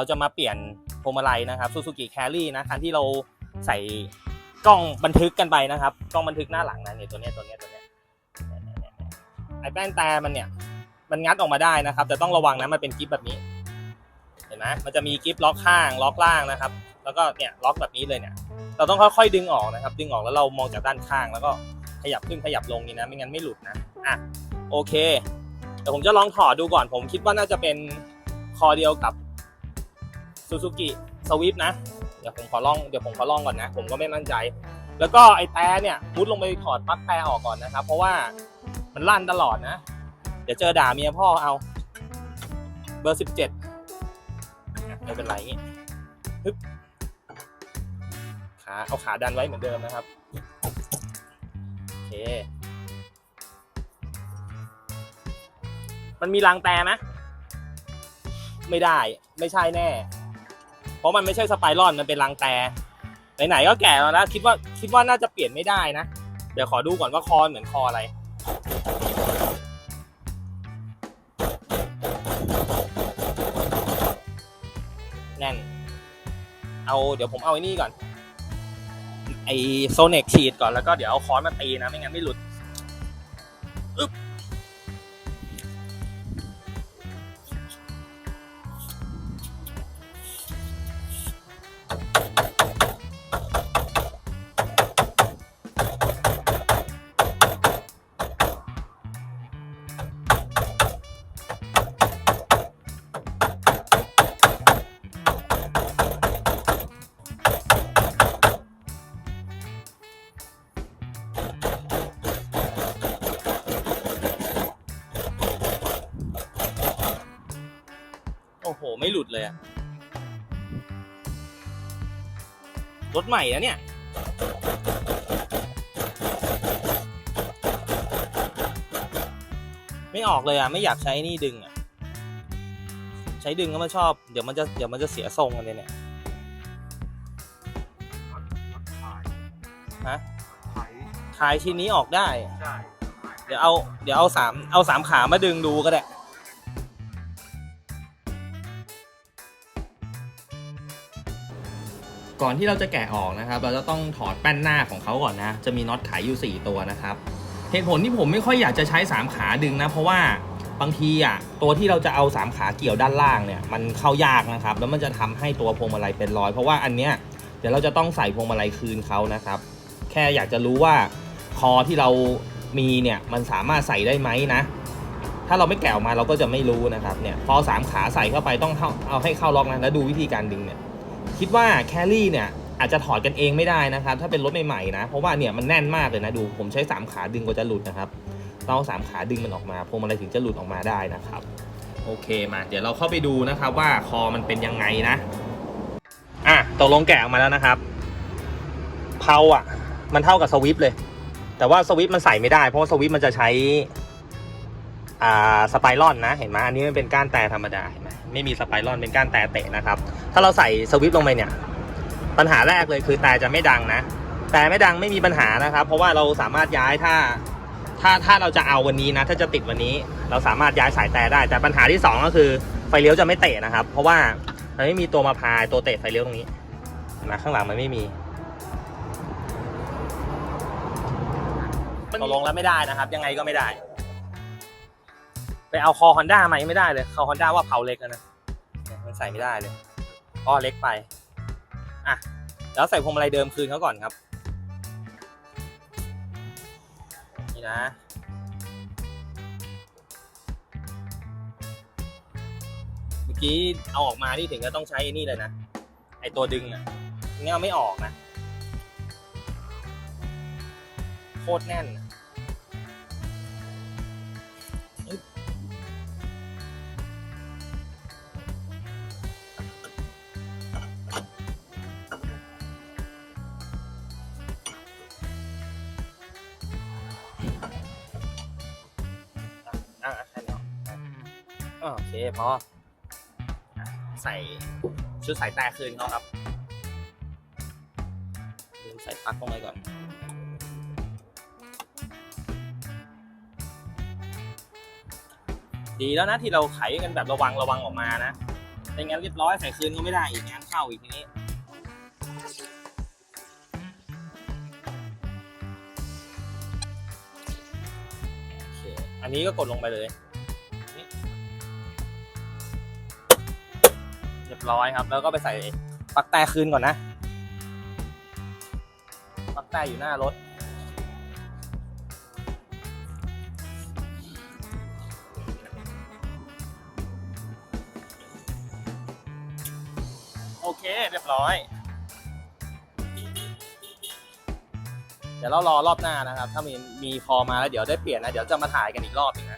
เราจะมาเปลี่ยนพวงมาลัยนะครับ Suzuki Carry นะคันที่เราใส่กล้องบันทึกกันไปนะครับกล้องบันทึกหน้าหลังนะเนี่ยตัวเนี้ยตัวเนี้ยตัวเนี้ยเนี่ยเนี่ยเนี่ยไอ้แป้นแต่มันเนี่ยมันงัดออกมาได้นะครับ แต่ต้องระวังนะมันเป็นกิฟแบบนี้ เห็นไหมมันจะมีกิฟล็อกข้างล็อกล่างนะครับ แล้วก็เนี่ยล็อกแบบนี้เลยเนี่ย เราต้องค่อยๆดึงออกนะครับ ดึงออกแล้วเรามองจากด้านข้าง แล้วก็ขยับขึ้นขยับลงนี่นะ ไม่งั้นไม่หลุดนะอะโอเคเดี๋ยวผมจะลองถอดดูก่อนผมคิดว่าน่าจะเป็นคอเดียวกับ Suzuki Swift นะ เดี๋ยวผมขอลองเดี๋ยวผมขอลองก่อนนะ ผมก็ไม่มั่นใจ แล้วก็ไอ้แต่เนี่ยมุดลงไปถอดปลั๊กแต่ออกก่อนนะครับ เพราะว่ามันลั่นตลอดนะ เดี๋ยวเจอด่าเมียพ่อเอาเบอร์สิบเจ็ดไม่เป็นไรงี้ฮึบขาเอาขาดันไว้เหมือนเดิมนะครับ โอเค มันมีรางแต่ไหมไม่ได้ไม่ใช่แน่ เพราะมันไม่ใช่สไปรอนมันเป็นรางแต่ไหนๆก็แก่แล้วนะคิดว่าคิดว่าน่าจะเปลี่ยนไม่ได้นะ เดี๋ยวขอดูก่อนว่าคอเหมือนคออะไรแน่น เอาเดี๋ยวผมเอาไอ้นี่ก่อน ไอโซเน็กฉีดก่อนแล้วก็เดี๋ยวเอาค้อนมาตีนะ ไม่งั้นไม่หลุด โอ้โหไม่หลุดเลยอะรถใหม่นะเนี่ย ไม่ออกเลยอะไม่อยากใช้นี่ดึงอะใช้ดึงก็ไม่ชอบ เดี๋ยวมันจะเดี๋ยวมันจะเสียทรงกันเลยเนี่ยฮะขายชิ้นนี้ออกได้ใช่เดี๋ยวเอาเดี๋ยวเอาสามเอาสามขามาดึงดูก็ได้ ก่อนที่เราจะแกะออกนะครับ เราจะต้องถอดแป้นหน้าของเขาก่อนนะ จะมีน็อตขายอยู่ 4 ตัวนะครับ เหตุผลที่ผมไม่ค่อยอยากจะใช้ 3 ขาดึงนะ เพราะว่าบางทีอะตัวที่เราจะเอา 3 ขาเกี่ยวด้านล่างเนี่ยมันเข้ายากนะครับ แล้วมันจะทำให้ตัวพวงมาลัยเป็นรอย เพราะว่าอันเนี้ยเดี๋ยวเราจะต้องใส่พวงมาลัยคืนเขานะครับ แค่อยากจะรู้ว่าคอที่เรามีเนี่ยมันสามารถใส่ได้ไหมนะ ถ้าเราไม่แกะออกมาเราก็จะไม่รู้นะครับเนี่ยพอสามขาใส่เข้าไปต้องเข้าเอาให้เข้าล็อกนะแล้วดูวิธีการดึงเนี่ย คิดว่าแครี่เนี่ยอาจจะถอดกันเองไม่ได้นะครับ ถ้าเป็นรถใหม่ๆนะ เพราะว่าเนี่ยมันแน่นมากเลยนะดูผมใช้สามขาดึงกว่าจะหลุดนะครับต้องสามขาดึงมันออกมาพวงมาลัยถึงจะหลุดออกมาได้นะครับ โอเคมาเดี๋ยวเราเข้าไปดูนะครับว่าคอมันเป็นยังไงนะอะตกลงแกะออกมาแล้วนะครับเพาอะ มันเท่ากับสวิฟเลย แต่ว่าสวิฟมันใส่ไม่ได้ เพราะว่าสวิฟมันจะใช้ สไปรอนนะเห็นไหมอันนี้มันเป็นก้านแต่ธรรมดาเห็นไหมไม่มีสไปรอนเป็นก้านแต่เตะนะครับ ถ้าเราใส่สวิฟต์ลงไปเนี่ย ปัญหาแรกเลยคือแต่จะไม่ดังนะ แต่ไม่ดังไม่มีปัญหานะครับ เพราะว่าเราสามารถย้ายถ้าถ้าถ้าเราจะเอาวันนี้นะ ถ้าจะติดวันนี้ เราสามารถย้ายสายแต่ได้ แต่ปัญหาที่สองก็คือไฟเลี้ยวจะไม่เตะนะครับ เพราะว่ามันไม่มีตัวมาพายตัวเตะไฟเลี้ยวตรงนี้นไหมข้างหลังมันไม่มีตกลงแล้วไม่ได้นะครับ ยังไงก็ไม่ได้ ไปเอาคอฮอนด้ามายังไม่ได้เลยคอฮอนด้าว่าเผาเล็กนะเนี่ยมันใส่ไม่ได้เลยอ้อเล็กไปอะแล้วใส่พวงมาลัยเดิมคืนเขาก่อนครับ นี่นะ เมื่อกี้เอาออกมาที่ถึงก็ต้องใช้ไอ้นี่เลยนะ ไอตัวดึงอะงี้เอาไม่ออกนะ โคตรแน่นอะ โอเคพอใส่ชุดสายแต่คืนเขาครับลืมใส่ปลั๊กลงไปก่อนดีแล้วนะที่เราไขกันแบบระวังระวังออกมานะในเป็นงั้นเรียบร้อยใส่คืนก็ไม่ได้อีกงานเข้าอีกทีนี้โอเคอันนี้ก็กดลงไปเลย เรียบร้อยครับ แล้วก็ไปใส่ปลั๊กแต่คืนก่อนนะปลั๊กแต่อยู่หน้ารถ โอเคเรียบร้อย เดี๋ยวเรารอรอบหน้านะครับ ถ้ามีมีคอมาแล้วเดี๋ยวได้เปลี่ยนนะ เดี๋ยวจะมาถ่ายกันอีกรอบหนึง